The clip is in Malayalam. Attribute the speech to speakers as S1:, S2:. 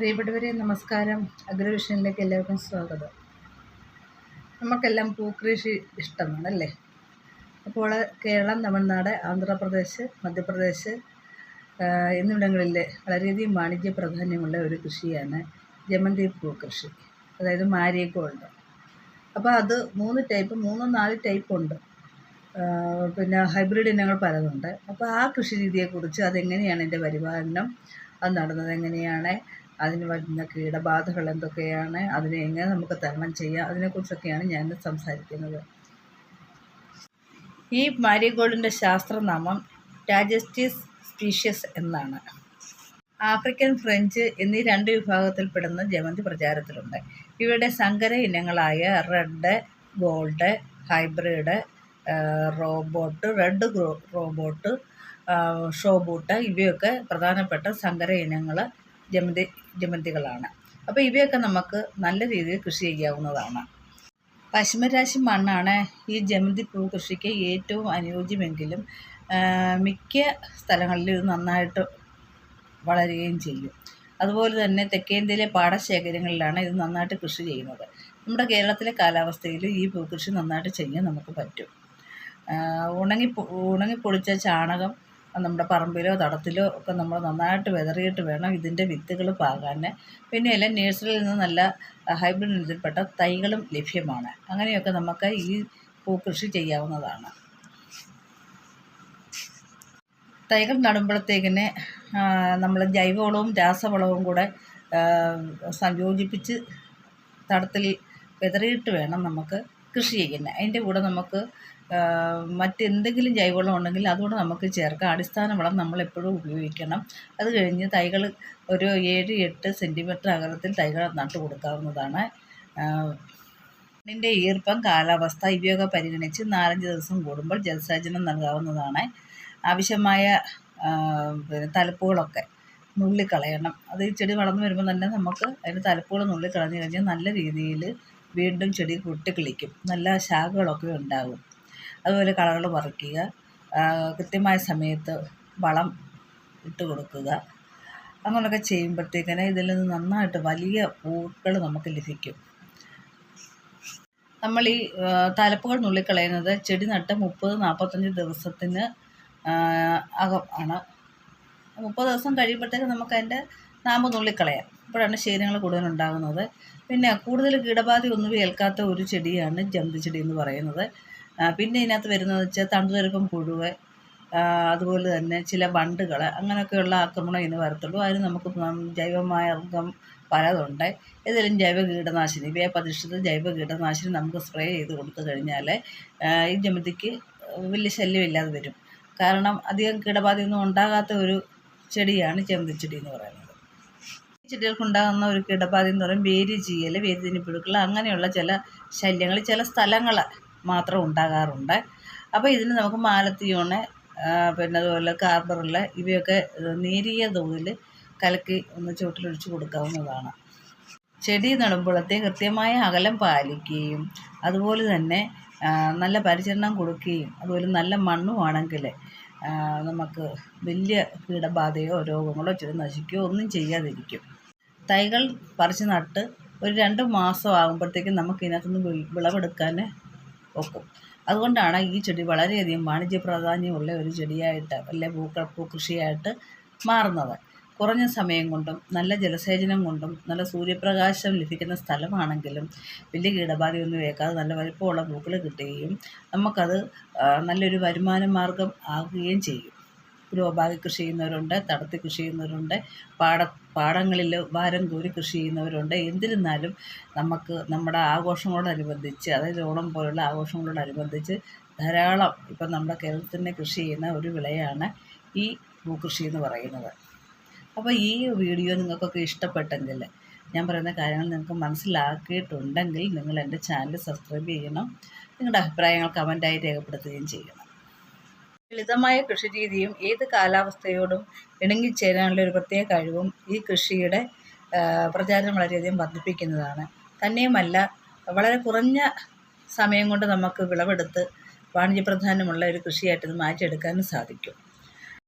S1: പ്രിയപ്പെട്ടവരെ നമസ്കാരം. അഗ്രവിഷനിലേക്ക് എല്ലാവർക്കും സ്വാഗതം. നമുക്കെല്ലാം പൂക്കൃഷി ഇഷ്ടമാണ് അല്ലേ അപ്പോൾ കേരളം തമിഴ്നാട് ആന്ധ്രാപ്രദേശ് മധ്യപ്രദേശ് എന്നിവിടങ്ങളിൽ വളരെയധികം വാണിജ്യ പ്രാധാന്യമുള്ള ഒരു കൃഷിയാണ് ജമന്തി പൂക്കൃഷി അതായത് മാരിഗോൾഡ് അപ്പോൾ അത് മൂന്ന് ടൈപ്പ് മൂന്ന് നാല് ടൈപ്പ് ഉണ്ട്. പിന്നെ ഹൈബ്രിഡ് ഇനങ്ങൾ പലതുണ്ട്. അപ്പോൾ ആ കൃഷി രീതിയെക്കുറിച്ച് അതെങ്ങനെയാണ് എന്റെ പരിപാലനം അത് നടന്നത് എങ്ങനെയാണ് അതിന് വരുന്ന കീടബാധകൾ എന്തൊക്കെയാണ് അതിനെ എങ്ങനെ നമുക്ക് തരണം ചെയ്യാം അതിനെക്കുറിച്ചൊക്കെയാണ് ഞാൻ സംസാരിക്കുന്നത്. ഈ മാരിഗോൾഡിന്റെ ശാസ്ത്രനാമം ടാജസ്റ്റിസ് സ്പീഷ്യസ് എന്നാണ്. ആഫ്രിക്കൻ ഫ്രഞ്ച് എന്നീ രണ്ട് വിഭാഗത്തിൽപ്പെടുന്ന ജമന്തി പ്രചാരത്തിലുണ്ട്. ഇവയുടെ സങ്കര ഇനങ്ങളായ red gold hybrid robot red robot ഷോബൂട്ട് ഇവയൊക്കെ പ്രധാനപ്പെട്ട സങ്കര ഇനങ്ങൾ ജമന്തി ജമന്തികളാണ്. അപ്പോൾ ഇവയൊക്കെ നമുക്ക് നല്ല രീതിയിൽ കൃഷി ചെയ്യാവുന്നതാണ്. പശ്മരാശി മണ്ണാണ് ഈ ജമന്തി പൂ കൃഷിക്ക് ഏറ്റവും അനുയോജ്യമെങ്കിലും മിക്ക സ്ഥലങ്ങളിലും ഇത് നന്നായിട്ട് വളരുകയും ചെയ്യും. അതുപോലെ തന്നെ തെക്കേന്ത്യയിലെ പാടശേഖരങ്ങളിലാണ് ഇത് നന്നായിട്ട് കൃഷി ചെയ്യുന്നത്. നമ്മുടെ കേരളത്തിലെ കാലാവസ്ഥയിൽ ഈ പൂക്കൃഷി നന്നായിട്ട് ചെയ്യാൻ നമുക്ക് പറ്റും. ഉണങ്ങി ഉണങ്ങിപ്പൊടിച്ച ചാണകം നമ്മുടെ പറമ്പിലോ തടത്തിലോ ഒക്കെ നമ്മൾ നന്നായിട്ട് വിതറിയിട്ട് വേണം ഇതിന്റെ വിത്തുകൾ പാകാൻ. പിന്നെ എല്ലാം നേഴ്സറിയിൽ നിന്ന് നല്ല ഹൈബ്രിഡ് ഇനത്തിൽപ്പെട്ട തൈകളും ലഭ്യമാണ്. അങ്ങനെയൊക്കെ നമുക്ക് ഈ പൂക്കൃഷി ചെയ്യാവുന്നതാണ്. തൈകൾ നടുമ്പോഴത്തേക്കിന് നമ്മൾ ജൈവവളവും രാസവളവും കൂടെ സംയോജിപ്പിച്ച് തടത്തിൽ വിതറിയിട്ട് വേണം നമുക്ക് കൃഷി ചെയ്യുന്നത് അതിന്റെ കൂടെ നമുക്ക് മറ്റെന്തെങ്കിലും ജൈവവളം ഉണ്ടെങ്കിൽ അതുകൂടെ നമുക്ക് ചേർക്കാം. അടിസ്ഥാന വളം നമ്മൾ എപ്പോഴും ഉപയോഗിക്കണം. അത് കഴിഞ്ഞ് തൈകൾ ഒരു ഏഴ് എട്ട് സെന്റിമീറ്റർ അകലത്തിൽ തൈകൾ നട്ടു കൊടുക്കാവുന്നതാണ്. മണ്ണിന്റെ ഈർപ്പം കാലാവസ്ഥ ഇവയൊക്കെ പരിഗണിച്ച് നാലഞ്ച് ദിവസം കൂടുമ്പോൾ ജലസേചനം നൽകാവുന്നതാണ്. ആവശ്യമായ തലപ്പുകളൊക്കെ നുള്ളിക്കളയണം. അത് ഈ ചെടി വളർന്നു വരുമ്പോൾ തന്നെ നമുക്ക് അതിന്റെ തലപ്പുകൾ നുള്ളിക്കളഞ്ഞു കഴിഞ്ഞാൽ നല്ല രീതിയിൽ വീണ്ടും ചെടി പൊട്ടിക്കിളിക്കും. നല്ല ശാഖകളൊക്കെ ഉണ്ടാകും. അതുപോലെ കളകൾ പറിക്കുക. കൃത്യമായ സമയത്ത് വളം ഇട്ട് കൊടുക്കുക. അങ്ങനെയൊക്കെ ചെയ്യുമ്പോഴത്തേക്കിന് ഇതിൽ നിന്ന് നന്നായിട്ട് വലിയ പൂക്കൾ നമുക്ക് ലഭിക്കും. നമ്മൾ ഈ തലപ്പുകൾ നുള്ളിക്കളയുന്നത് ചെടി നട്ട് മുപ്പത് നാൽപ്പത്തഞ്ച് ദിവസത്തിന് അകം ആണ്. മുപ്പത് ദിവസം കഴിയുമ്പോഴത്തേക്ക് നമുക്ക് അതിന്റെ നാമ്പ് നുള്ളിക്കളയാം. അപ്പോഴാണ് ശീലങ്ങൾ കൂടുതൽ ഉണ്ടാകുന്നത്. പിന്നെ കൂടുതൽ കീടബാധ ഒന്നും ഏൽക്കാത്ത ഒരു ചെടിയാണ് ജന്തി ചെടി എന്ന് പറയുന്നത്. പിന്നെ ഇതിനകത്ത് വരുന്നത് വെച്ചാൽ തണ്ടുതെരുപ്പം പുഴുവ് അതുപോലെ തന്നെ ചില വണ്ടുകൾ അങ്ങനെയൊക്കെയുള്ള ആക്രമണം ഇതിന് വരത്തുള്ളൂ. അതിന് നമുക്ക് ജൈവമാർഗം പലതുണ്ട്. ഏതെങ്കിലും ജൈവ കീടനാശിനി വേപ്പധിഷ്ഠിത ജൈവ കീടനാശിനി നമുക്ക് സ്പ്രേ ചെയ്ത് കൊടുത്തു കഴിഞ്ഞാൽ ഈ ജമന്തിക്ക് വലിയ ശല്യമില്ലാതെ വരും. കാരണം അധികം കീടബാധയൊന്നും ഉണ്ടാകാത്ത ഒരു ചെടിയാണ് ചെമ്പത്തിച്ചെടി എന്ന് പറയുന്നത്. ഈ ചെടികൾക്കുണ്ടാകുന്ന ഒരു കീടബാധ എന്ന് പറയുമ്പോൾ വേര് ചീയൽ വേര് പുഴുക്കൾ അങ്ങനെയുള്ള ചില ശല്യങ്ങൾ ചില സ്ഥലങ്ങൾ മാത്രം ഉണ്ടാകാറുണ്ട്. അപ്പോൾ ഇതിന് നമുക്ക് മാലത്തിയോണ് പിന്നെ അതുപോലെ കാർബറിൽ ഇവയൊക്കെ നേരിയ തോതിൽ കലക്കി ഒന്ന് ചുവട്ടിലൊഴിച്ച് കൊടുക്കാവുന്നതാണ്. ചെടി നടുമ്പോഴത്തെ കൃത്യമായ അകലം പാലിക്കുകയും അതുപോലെ തന്നെ നല്ല പരിചരണം കൊടുക്കുകയും അതുപോലെ നല്ല മണ്ണുമാണെങ്കിൽ നമുക്ക് വലിയ കീടബാധയോ രോഗങ്ങളോ ചെടി നശിക്കുകയോ ഒന്നും ചെയ്യാതിരിക്കും. തൈകൾ പറിച്ച് നട്ട് ഒരു രണ്ട് മാസം ആകുമ്പോഴത്തേക്കും നമുക്ക് ഇതിനകത്തുനിന്ന് വിളവെടുക്കാൻ ഒക്കും അതുകൊണ്ടാണ് ഈ ചെടി വളരെയധികം വാണിജ്യ പ്രാധാന്യമുള്ള ഒരു ചെടിയായിട്ട് അല്ലെ പൂക്കൾ പൂക്കൃഷിയായിട്ട് മാറുന്നത്. കുറഞ്ഞ സമയം കൊണ്ടും നല്ല ജലസേചനം കൊണ്ടും നല്ല സൂര്യപ്രകാശം ലഭിക്കുന്ന സ്ഥലമാണെങ്കിലും വലിയ കീടബാധയൊന്നും ഏൽക്കാതെ നല്ല വലിപ്പമുള്ള പൂക്കൾ കിട്ടുകയും നമുക്കത് നല്ലൊരു വരുമാന മാർഗം ആകുകയും ചെയ്യും. ഗ്രോ ബാഗ് കൃഷി ചെയ്യുന്നവരുണ്ട് തടത്തി കൃഷി ചെയ്യുന്നവരുണ്ട് പാട പാടങ്ങളിൽ വാരം കോരി കൃഷി ചെയ്യുന്നവരുണ്ട്. എന്നിരുന്നാലും നമുക്ക് നമ്മുടെ ആഘോഷങ്ങളോടനുബന്ധിച്ച് അതായത് ഓണം പോലുള്ള ആഘോഷങ്ങളോടനുബന്ധിച്ച് ധാരാളം ഇപ്പം നമ്മുടെ കേരളത്തിൽ തന്നെ കൃഷി ചെയ്യുന്ന ഒരു വിളയാണ് ഈ പൂക്കൃഷി എന്ന് പറയുന്നത്. അപ്പോൾ ഈ വീഡിയോ നിങ്ങൾക്കൊക്കെ ഇഷ്ടപ്പെട്ടെങ്കിൽ ഞാൻ പറയുന്ന കാര്യങ്ങൾ നിങ്ങൾക്ക് മനസ്സിലാക്കിയിട്ടുണ്ടെങ്കിൽ നിങ്ങൾ എന്റെ ചാനൽ സബ്സ്ക്രൈബ് ചെയ്യണം. നിങ്ങളുടെ അഭിപ്രായങ്ങൾ കമന്റായി രേഖപ്പെടുത്തുകയും ചെയ്യണം. ലളിതമായ കൃഷി രീതിയും ഏത് കാലാവസ്ഥയോടും ഇണങ്ങിച്ചേരാനുള്ള ഒരു പ്രത്യേക കഴിവും ഈ കൃഷിയുടെ പ്രചാരം വളരെയധികം വർദ്ധിപ്പിക്കുന്നതാണ്. തന്നെയുമല്ല വളരെ കുറഞ്ഞ സമയം കൊണ്ട് നമുക്ക് വിളവെടുത്ത് വാണിജ്യപ്രധാനമുള്ള ഒരു കൃഷിയായിട്ട് ഇത് മാറ്റിയെടുക്കാനും സാധിക്കും.